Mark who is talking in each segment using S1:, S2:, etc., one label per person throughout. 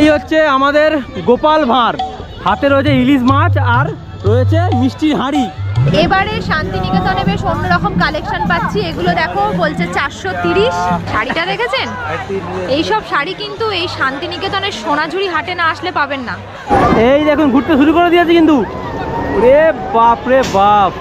S1: এই হচ্ছে আমাদের গোপাল ভাঁড়। হাতে রয়েছে ইলিশ মাছ আর রয়েছে মিষ্টি হাঁড়ি।
S2: এবারে শান্তিনিকেতনে বেশ অন্যরকম কালেকশন পাচ্ছি। এগুলো দেখো বলছে চারশো তিরিশ। শাড়িটা দেখেছেন? এইসব শাড়ি কিন্তু এই শান্তিনিকেতনের সোনাঝুরি হাটে না আসলে পাবেন না।
S1: এই দেখুন ঘুরতে শুরু করে দিয়েছে কিন্তু। রে বাপ রে বাপ।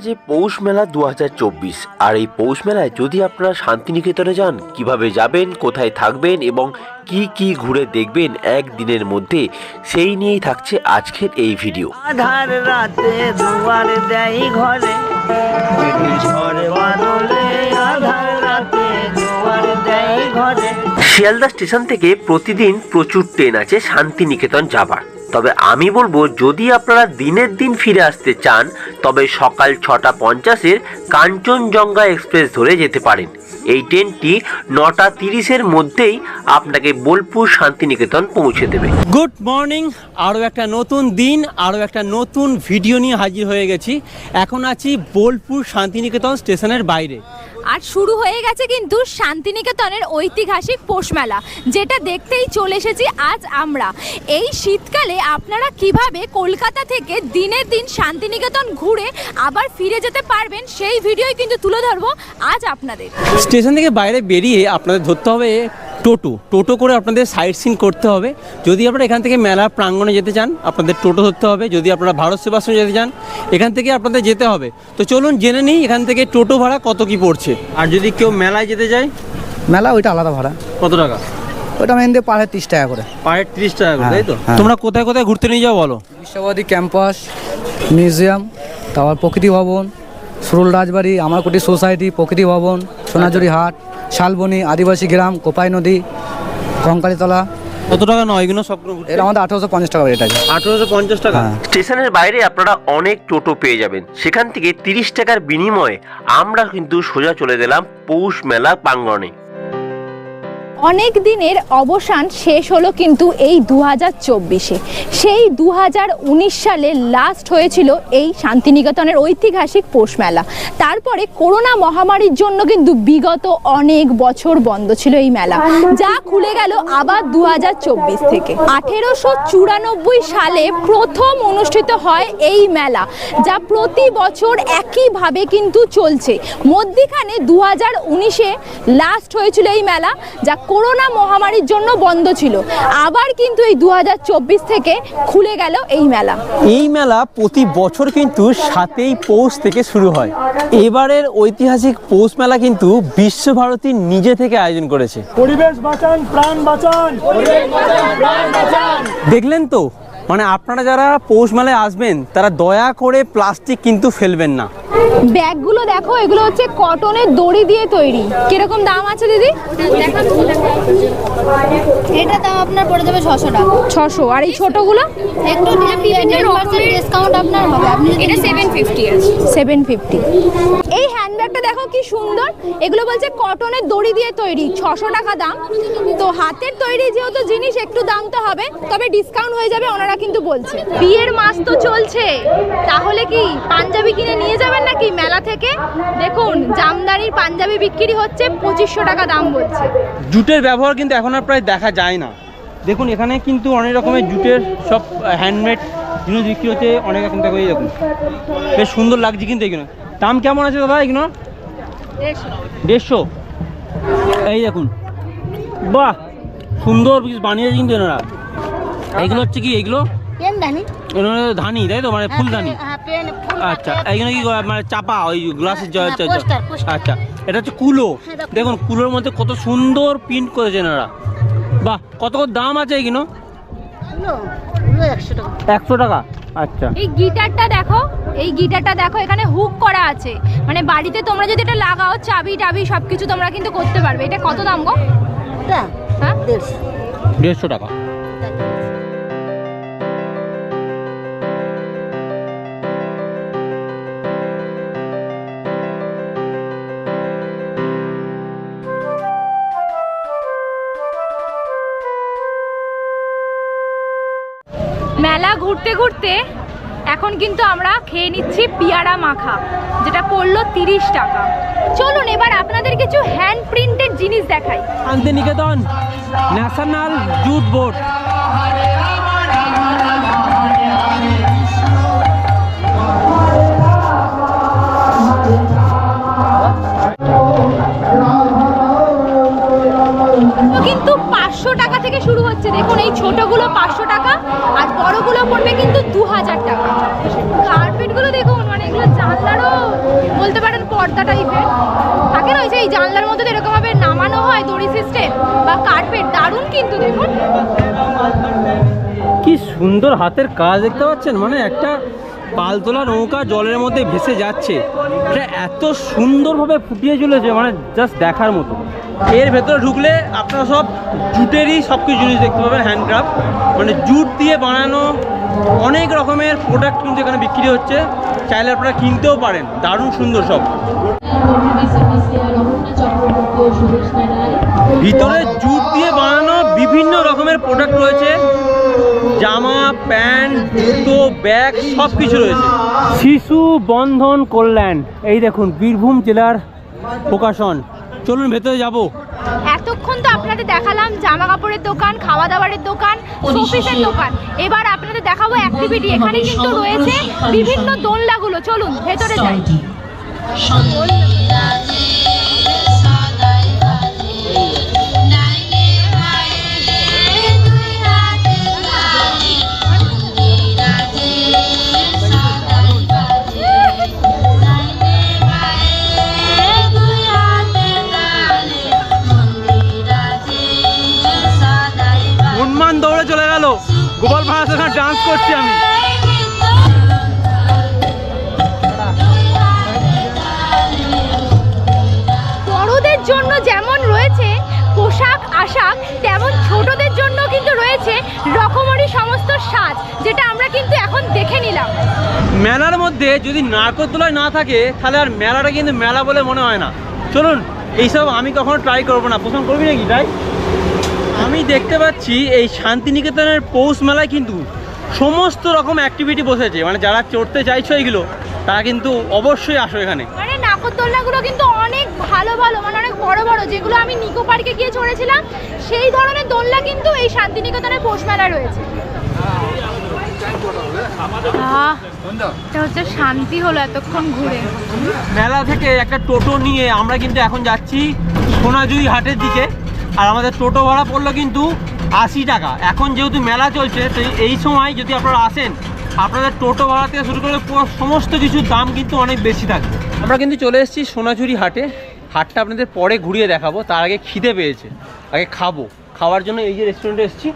S3: গেছে পৌষ মেলা দু হাজার চব্বিশ। আর এই পৌষ মেলায় যদি আপনারা শান্তিনিকেতনে যান কীভাবে যাবেন কোথায় থাকবেন এবং কি কি ঘুরে দেখবেন একদিনের মধ্যে সেই নিয়েই থাকছে আজকের এই ভিডিও।
S4: আধার রাতে দুয়ার দেয় ঘরে ঝড় বাদলে আধার রাতে দুয়ার দেয় ঘরে।
S3: শিয়ালদা স্টেশন থেকে প্রতিদিন প্রচুর ট্রেন আছে শান্তিনিকেতন যাবার। তবে আমি বলব, যদি আপনারা দিনের দিন ফিরে আসতে চান, তবে সকাল ছটা পঞ্চাশের কাঞ্চনজঙ্ঘা এক্সপ্রেস ধরে যেতে পারেন। এই ট্রেনটি নটা তিরিশের মধ্যেই আপনাকে বোলপুর শান্তিনিকেতন পৌঁছে দেবে।
S1: গুড মর্নিং আরও একটা নতুন দিন আরও একটা নতুন ভিডিও নিয়ে হাজির হয়ে গেছি। এখন আছি বোলপুর শান্তিনিকেতন স্টেশনের বাইরে।
S2: আর শুরু হয়ে গেছে কিন্তু শান্তিনিকেতনের ঐতিহাসিক পৌষ মেলা, যেটা দেখতেই চলে এসেছি আজ আমরা। এই শীতকালে আপনারা কীভাবে কলকাতা থেকে দিনের দিন শান্তিনিকেতন ঘুরে আবার ফিরে যেতে পারবেন, সেই ভিডিওই কিন্তু তুলে ধরবো আজ আপনাদের।
S1: স্টেশন থেকে বাইরে বেরিয়ে আপনাদের ধরতে হবে টোটো। টোটো করে আপনাদের সাইট সিন করতে হবে। যদি আপনারা এখান থেকে মেলা প্রাঙ্গণে যেতে চান আপনাদের টোটো ধরতে হবে। যদি আপনারা ভারত সেবাশ্রমে যেতে চান এখান থেকে আপনাদের যেতে হবে। তো চলুন জেনে নিই এখান থেকে টোটো ভাড়া কত কি পড়ছে। আর যদি কেউ মেলায় যেতে যায়
S5: মেলা ওইটা আলাদা ভাড়া।
S1: কত টাকা?
S5: তিরিশ টাকা করে।
S1: পার ত্রিশ টাকা করে তাই তো?
S5: হ্যাঁ।
S1: তোমরা কোথায় কোথায় ঘুরতে নিয়ে যাও বলো?
S5: বিশ্ববাদী ক্যাম্পাস মিউজিয়াম তারপর প্রকৃতি ভবন সুরুল রাজবাড়ি আমারকুটি সোসাইটি প্রকৃতি ভবন সোনাঝুরি হাট শালবনি আদিবাসী গ্রাম কোপাই নদী কঙ্কালীতলা।
S1: কত টাকা নয়? এগুলো সব
S5: এটা আমাদের আঠারোশো পঞ্চাশ টাকা রেট আছে।
S1: আঠারোশো পঞ্চাশ টাকা?
S5: হ্যাঁ।
S3: স্টেশনের বাইরে আপনারা অনেক টোটো পেয়ে যাবেন। সেখান থেকে তিরিশ টাকার বিনিময়ে আমরা কিন্তু সোজা চলে গেলাম পৌষ মেলা প্রাঙ্গণে।
S2: অনেক দিনের অবসান শেষ হলো কিন্তু এই দু হাজার চব্বিশে। সেই দু হাজার উনিশ সালে লাস্ট হয়েছিল এই শান্তিনিকেতনের ঐতিহাসিক পৌষ মেলা। তারপরে করোনা মহামারীর জন্য কিন্তু বিগত অনেক বছর বন্ধ ছিল এই মেলা। যা খুলে গেল আবার দু হাজার চব্বিশ থেকে। আঠেরোশো চুরানব্বই সালে প্রথম অনুষ্ঠিত হয় এই মেলা, যা প্রতি বছর একইভাবে কিন্তু চলছে। মধ্যিখানে দু হাজার উনিশে লাস্ট হয়েছিল এই মেলা, যা করোনা মহামারীর জন্য বন্ধ ছিল। আবার কিন্তু এই দু হাজার চব্বিশ থেকে খুলে গেল এই মেলা।
S1: এই মেলা প্রতি বছর কিন্তু সাতই পৌষ থেকে শুরু হয়। এবারের ঐতিহাসিক পৌষ মেলা কিন্তু বিশ্বভারতী নিজে থেকে আয়োজন করেছে।
S6: পরিবেশ বাঁচান প্রাণ বাঁচান।
S1: দেখলেন তো? মানে আপনারা যারা পৌষ মেলায় আসবেন তারা দয়া করে প্লাস্টিক কিন্তু ফেলবেন না।
S2: ব্যাগগুলো দেখো এগুলো হচ্ছে কটনের দড়ি দিয়ে তৈরি। কীরকম দাম আছে দিদি?
S7: এটা দাম আপনার পড়ে যাবে ছশো টাকা।
S2: ছশো। আর এই ছোটগুলো?
S7: একটু বিভিন্ন ডিসকাউন্ট আপনার হবে। আপনি যদি
S2: এটা সেভেন ফিফটি আছে। Seven fifty. এই হ্যান্ডব্যাগটা দেখো কি সুন্দর। এগুলো বলছে কটনের দড়ি দিয়ে তৈরি ছশো টাকা দাম। তো হাতের তৈরি যেহেতু জিনিস একটু দাম তো হবে তবে ডিসকাউন্ট হয়ে যাবে ওনারা কিন্তু বলছে। বিয়ের মাস তো চলছে। তাহলে কি পাঞ্জাবি কিনে নিয়ে যাবেন নাকি মেলা থেকে? দেখুন জামদানির পাঞ্জাবি বিক্রি হচ্ছে পঁচিশশো টাকা দাম বলছে।
S1: জুটের ব্যবহার কিন্তু এখন আর প্রায় দেখা যায় না। দেখুন এখানে কিন্তু অনেক রকমের জুটের সব হ্যান্ডমেড জিনিস বিক্রি হচ্ছে অনেক রকম দেখো এই দেখুন। বেশ সুন্দর লাগছে কিন্তু এগুলো। দাম কেমন আছে দাদা এগুলো? দেড়শো। এই দেখুন। বাহ! সুন্দর বানিয়েছে কিন্তু এনারা। এইগুলো হচ্ছে কি এগুলো? ধানি? তাই তো? মানে ফুলদানি
S7: হ্যাঁ পেন ফুল
S1: আচ্ছা এইখানে কি মানে চাপা ওই গ্লাসের জল
S7: হ্যাঁ।
S1: আচ্ছা এটা হচ্ছে কুলো। দেখুন কুলোর মধ্যে কত সুন্দর প্রিন্ট করেছে এনারা বাহ কত কত দাম আছে এইগুলো
S7: একশো টাকা।
S1: আচ্ছা।
S2: এই গিটারটা দেখো এই গিটারটা দেখো এখানে হুক করা আছে। মানে বাড়িতে তোমরা যদি এটা লাগাও চাবি টাবি সবকিছু তোমরা কিন্তু করতে পারবে। এটা কত দাম গো? হ্যাঁ?
S7: দেড়শো
S1: টাকা।
S2: মেলা ঘুরতে ঘুরতে এখন কিন্তু আমরা খেয়ে নিচ্ছি পিয়ারা মাখা যেটা পড়ল তিরিশ টাকা। চলুন এবার আপনাদের কিছু হ্যান্ড প্রিন্টেড জিনিস দেখাই।
S1: শান্তিনিকেতন ন্যাশনাল জুট বোর্ড
S2: কিন্তু পাঁচশো টাকা থেকে শুরু হচ্ছে। দেখুন, এই ছোটগুলো পাঁচশো টাকা, আর বড়গুলো পড়বে কিন্তু দু হাজার টাকা। কার্পেটগুলো দেখুন মানে এগুলো জানলারও বলতে পারেন পর্দা টাইপের থাকে না, ওই যে এই জানলার মধ্যে এরকমভাবে নামানো হয় দড়ি সিস্টেম বা কার্পেট দারুণ কিন্তু দেখুন।
S1: কি সুন্দর হাতের কাজ দেখতে পাচ্ছেন? মানে একটা পালতোলা নৌকা জলের মধ্যে ভেসে যাচ্ছে। এটা এত সুন্দরভাবে ফুটিয়ে চলেছে মানে জাস্ট দেখার মতো। এর ভেতরে ঢুকলে আপনারা সব জুটেরই সব কিছু জিনিস দেখতে পাবেন হ্যান্ডক্রাফট মানে জুট দিয়ে বানানো অনেক রকমের প্রোডাক্ট কিন্তু এখানে বিক্রি হচ্ছে। চাইলে আপনারা কিনতেও পারেন, দারুণ সুন্দর সব। ভিতরে জুট দিয়ে বানানো বিভিন্ন রকমের প্রোডাক্ট রয়েছে। জামা প্যান্ট জুতো ব্যাগ সব কিছু রয়েছে। শিশু বন্ধন কল্যাণ। এই দেখুন বীরভূম জেলার প্রকাশন। চলুন ভেতরে যাব।
S2: এতক্ষণ তো আপনাদের দেখালাম জামা কাপড়ের দোকান খাওয়া দাওয়ারের দোকান শোপিসের দোকান। এবার আপনাদের দেখাবো অ্যাক্টিভিটি এখানে কিন্তু রয়েছে বিভিন্ন দোলনাগুলো। চলুন ভেতরে যাই। আশাক তেমন ছোটদের জন্য কিন্তু রয়েছে রকমারি সমস্ত সাজ যেটা আমরা কিন্তু এখন দেখে নিলাম।
S1: মেলার মধ্যে যদি নারকোলতলায় না থাকে তাহলে আর মেলাটা কিন্তু মেলা বলে মনে হয় না। চলুন এইসব আমি কখনো ট্রাই করব না। পছন্দ করবি নাকি তাই আমি দেখতে পাচ্ছি এই শান্তিনিকেতনের পৌষ মেলায় কিন্তু সমস্ত রকম অ্যাক্টিভিটি বসেছে। মানে যারা চড়তে চাইছো এইগুলো তারা কিন্তু অবশ্যই আসো এখানে।
S2: নাকরদোলনাগুলো কিন্তু অনেক ভালো ভালো মানে অনেক বড় বড়, যেগুলো আমি নিকো পার্কে গিয়ে চড়েছিলাম, সেই ধরনের দোলনা কিন্তু এই শান্তিনিকেতনে পৌষ মেলায় রয়েছে। শান্তি হলো এতক্ষণ ঘুরে।
S1: মেলা থেকে একটা টোটো নিয়ে আমরা কিন্তু এখন যাচ্ছি সোনাঝুরি হাটের দিকে, আর আমাদের টোটো ভাড়া পড়ল কিন্তু আশি টাকা। এখন যেহেতু মেলা চলছে, তো এই সময় যদি আপনারা আসেন আপনাদের টোটো ভাড়া থেকে শুরু করে পুরো সমস্ত কিছুর দাম কিন্তু অনেক বেশি থাকবে। আমরা কিন্তু চলে এসেছি সোনাঝুরি হাটে। হাটটা আপনাদের পরে ঘুরিয়ে দেখাবো। তার আগে খিদে পেয়েছে। আগে খাব। খাওয়ার জন্য এই যে রেস্টুরেন্টে এসেছি।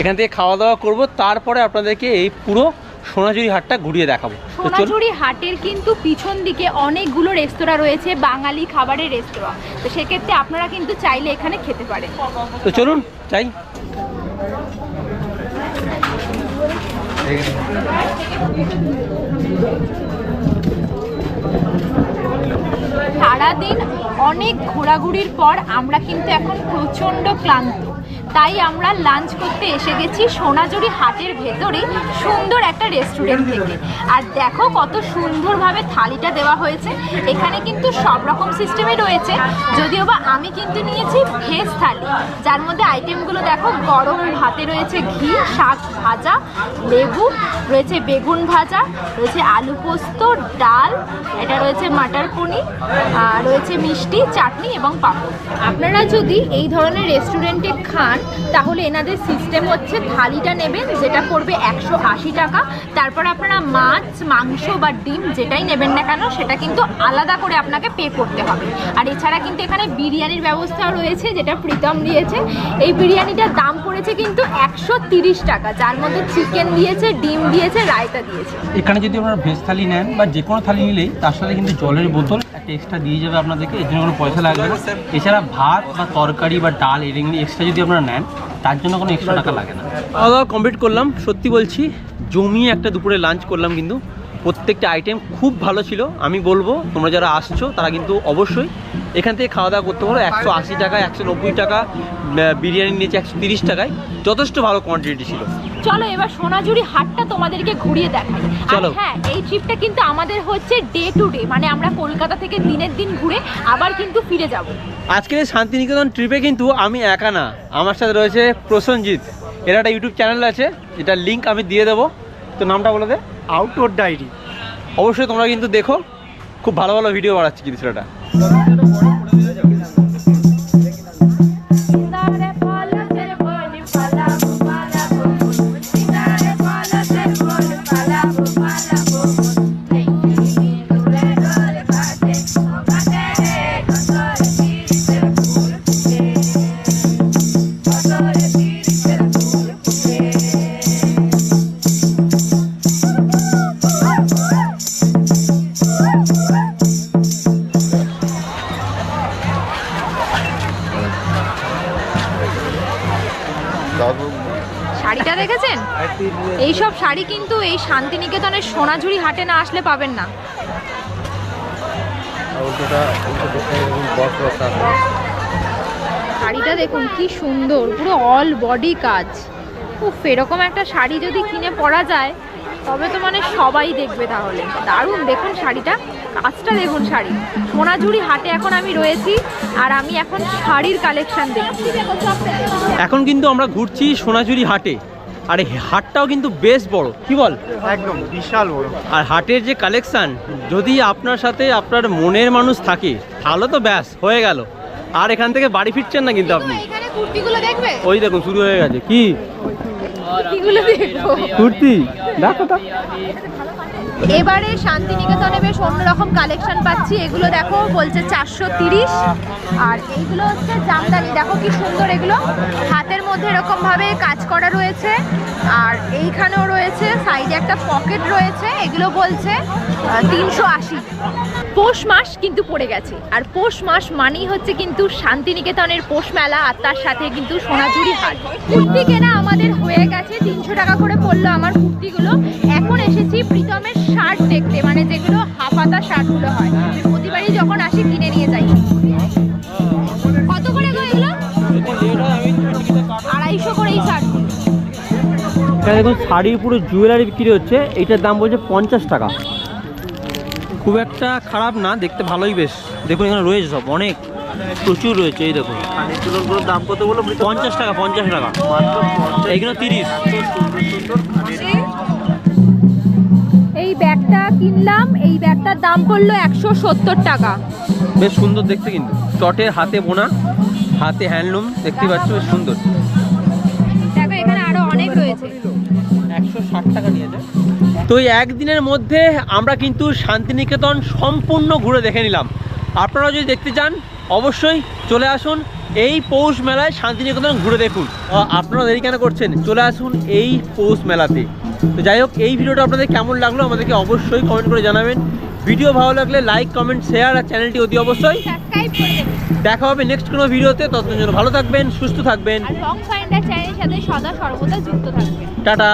S1: এখান থেকে খাওয়া দাওয়া করব। তারপরে আপনাদেরকে এই পুরো সোনাঝুরি হাটটা ঘুরিয়ে দেখাবো।
S2: সোনাঝুরি হাটের কিন্তু পিছন দিকে অনেকগুলো রেস্তোরাঁ রয়েছে বাঙালি খাবারের রেস্তোরাঁ। তো সেক্ষেত্রে আপনারা কিন্তু চাইলে এখানে খেতে পারেন।
S1: তো চলুন চাই
S2: সারাদিন অনেক ঘোরাঘুরির পর আমরা কিন্তু এখন প্রচণ্ড ক্লান্ত। তাই আমরা লাঞ্চ করতে এসে গেছি সোনাঝুরি হাটের ভেতরে সুন্দর একটা রেস্টুরেন্ট থেকে। আর দেখো কত সুন্দরভাবে থালিটা দেওয়া হয়েছে। এখানে কিন্তু সব রকম সিস্টেমে রয়েছে। যদিও বা আমি কিন্তু নিয়েছি ভেজ থালি। যার মধ্যে আইটেমগুলো দেখো গরম ভাতে রয়েছে ঘি শাক ভাজা লেবু রয়েছে বেগুন ভাজা রয়েছে আলু পোস্ত ডাল এটা রয়েছে মাটার পনির আর রয়েছে মিষ্টি চাটনি এবং পাপড়। আপনারা যদি এই ধরনের রেস্টুরেন্টে খান তাহলে এনাদের সিস্টেম হচ্ছে থালিটা নেবেন, যেটা পড়বে একশো আশি টাকা। তারপর আপনারা মাছ, মাংস বা ডিম যেটাই নেবেন না কেন, সেটা কিন্তু আলাদা করে আপনাকে পে করতে হবে। আর এছাড়া কিন্তু এখানে বিরিয়ানির ব্যবস্থাও রয়েছে, যেটা প্রীতম দিয়েছে। এই বিরিয়ানিটার দাম পড়েছে কিন্তু একশো টাকা, যার মধ্যে চিকেন দিয়েছে, ডিম দিয়েছে, রায়তা দিয়েছে।
S1: এখানে যদি আপনারা ভেজ থালি নেন বা যে কোনো থালি নিলেই, তার সাথে কিন্তু জলের বোতল এক্সট্রা দিয়ে যাবে আপনাদেরকে এর জন্য কোনো পয়সা লাগবে না। এছাড়া ভাত বা তরকারি বা ডাল এরিংলি এক্সট্রা যদি আপনারা নেন তার জন্য কোনো এক্সট্রা টাকা লাগে না। খাওয়া দাওয়া কমপ্লিট করলাম সত্যি বলছি জমিয়ে একটা দুপুরে লাঞ্চ করলাম কিন্তু। প্রত্যেকটা আইটেম খুব ভালো ছিল আমি বলব তোমরা যারা আসছো তারা কিন্তু অবশ্যই এখান থেকে খাওয়া দাওয়া করতে পারো। একশো আশি টাকা একশো নব্বই টাকা বিরিয়ানি নিয়েছে একশো তিরিশ টাকায়। যথেষ্ট ভালো কোয়ান্টিটি ছিল।
S2: চলো এবার সোনাঝুরি হাটটা তোমাদেরকে ঘুরিয়ে দেখাই। আর হ্যাঁ এই ট্রিপটা কিন্তু আমাদের হচ্ছে ডে টু ডে মানে আমরা কলকাতা থেকে দিনের দিন ঘুরে আবার কিন্তু ফিরে যাব।
S1: আজকের এই শান্তিনিকেতন ট্রিপে কিন্তু আমি একা না আমার সাথে রয়েছে প্রসেনজিৎ। এর একটা ইউটিউব চ্যানেল আছে যেটার লিঙ্ক আমি দিয়ে দেবো। তো নামটা বলে দে।
S6: আউটডোর ডায়েরি
S1: অবশ্যই তোমরা কিন্তু দেখো খুব ভালো ভালো ভিডিও বানাচ্ছে কিন্তু সেটা
S2: শাড়িটা দেখেছেন? এইসব শাড়ি কিন্তু এই শান্তিনিকেতনের সোনাঝুরি হাটে না আসলে পাবেন না। শাড়িটা দেখুন কি সুন্দর পুরো অল বডি কাজ। উফ এরকম একটা শাড়ি যদি কিনে পরা যায় তবে তো মানে সবাই দেখবে তাহলে। দারুণ দেখুন শাড়িটা কাজটা দেখুন শাড়ি। সোনাঝুরি হাটে এখন আমি রয়েছি আর আমি এখন শাড়ির কালেকশন দেখছি।
S1: এখন কিন্তু আমরা ঘুরছি সোনাঝুরি হাটে। আর এই হাটটাও কিন্তু বেশ বড়। কি বল?
S6: একদম বিশাল বড়।
S1: আর হাটের যে কালেকশান যদি আপনার সাথে আপনার মনের মানুষ থাকে তাহলে তো ব্যাস হয়ে গেল। আর এখান থেকে বাড়ি ফিরছেন না কিন্তু আপনি?
S2: এখানে কুর্তিগুলো দেখবে?
S1: ওই দেখুন শুরু হয়ে গেছে। কি? কুর্তি? দেখো তো।
S2: এবারে শান্তিনিকেতনে বেশ অন্যরকম কালেকশন পাচ্ছি। এগুলো দেখো, বলছে চারশো তিরিশ। আর এইগুলো হচ্ছে জামদানি। দেখো কি সুন্দর এগুলো। হাতের মধ্যে এরকমভাবে কাজ করা রয়েছে। আর এইখানেও রয়েছে, সাইডে একটা পকেট রয়েছে। এগুলো বলছে তিনশো আশি। পৌষ মাস কিন্তু পড়ে গেছে। আর পৌষ মাস মানেই হচ্ছে কিন্তু শান্তিনিকেতনের পৌষ মেলা, আর তার সাথে কিন্তু সোনাঝুরি হাট। কুর্তি কেনা আমাদের হয়ে গেছে। তিনশো টাকা করে পড়ল আমার কুর্তিগুলো। এখন এসেছি প্রীতমের শার্ট দেখতে মানে যেগুলো হাফাতা শার্টগুলো হয়। প্রতিবারই যখন আসি কিনে নিয়ে যাই। কত করে গো এগুলো? আড়াইশো করে এই
S1: এখানে দেখুন শাড়ির পুরো জুয়েলারি বিক্রি হচ্ছে। এইটার দাম বলছে পঞ্চাশ টাকা। খুব একটা খারাপ না দেখতে ভালোই বেশ। দেখুন এখানে রয়েছে সব অনেক প্রচুর রয়েছে এই দেখুন।
S4: দাম কত বলো
S1: পঞ্চাশ টাকা পঞ্চাশ টাকা। এইগুলো তিরিশ।
S2: কিনলাম এই ব্যাগটার দাম পড়ল একশো সত্তর টাকা।
S1: বেশ সুন্দর দেখতে কিন্তু। চটের হাতে বোনা হাতে হ্যান্ডলুম দেখতে পাচ্ছ বেশ সুন্দর।
S2: দেখো এখানে আরও অনেক রয়েছে।
S1: একশো ষাট টাকা তো এই একদিনের মধ্যে আমরা কিন্তু শান্তিনিকেতন সম্পূর্ণ ঘুরে দেখে নিলাম। আপনারা যদি দেখতে চান অবশ্যই চলে আসুন এই পৌষ মেলায় শান্তিনিকেতন ঘুরে দেখুন। আপনারা দেরি কেন করছেন? চলে আসুন এই পৌষ মেলাতে। তো যাই হোক এই ভিডিওটা আপনাদের কেমন লাগল আমাদেরকে অবশ্যই কমেন্ট করে জানাবেন। ভিডিও ভালো লাগলে লাইক কমেন্ট শেয়ার আর চ্যানেলটি অতি অবশ্যই দেখা হবে নেক্সট কোনো ভিডিওতে। ততদিন জন্য ভালো থাকবেন সুস্থ থাকবেন।
S2: আর রং ফাইন্ডার চ্যানেলের সাথে সদা সর্বদা যুক্ত থাকবেন।
S1: টাটা।